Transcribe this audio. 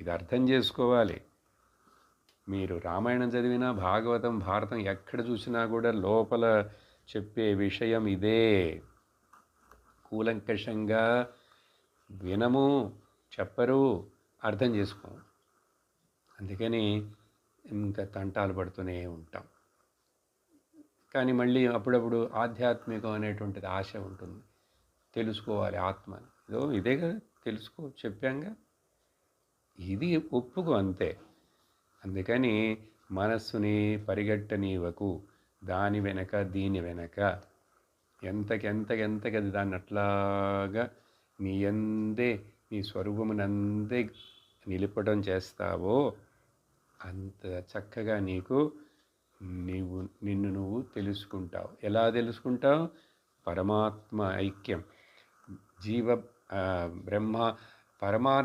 ఇది అర్థం చేసుకోవాలి. మీరు రామాయణం చదివినా భాగవతం భారతం ఎక్కడ చూసినా కూడా లోపల చెప్పే విషయం ఇదే. కూలంకషంగా వినము చెప్పరు అర్థం చేసుకో అందుకని ఇంకా తంటాలు పడుతూనే ఉంటాం. కానీ మళ్ళీ అప్పుడప్పుడు ఆధ్యాత్మికం అనేటువంటిది ఆశ ఉంటుంది. తెలుసుకోవాలి ఆత్మ ఇదో ఇదే కదా తెలుసుకో చెప్పాంగా. ఇది ఒప్పుకు అంతే. అందుకని మనస్సుని పరిగెట్టనీవకు దాని వెనక దీని వెనక. ఎంతకెంతకెంతకి అది దాన్ని అట్లాగా నీ ఎందే నీ స్వరూపమునందే నిలపడం చేస్తావో అంత చక్కగా నీకు నీవు నిన్ను నువ్వు తెలుసుకుంటావు. ఎలా తెలుసుకుంటావు? పరమాత్మ ఐక్యం. జీవ బ్రహ్మ పరమార్థ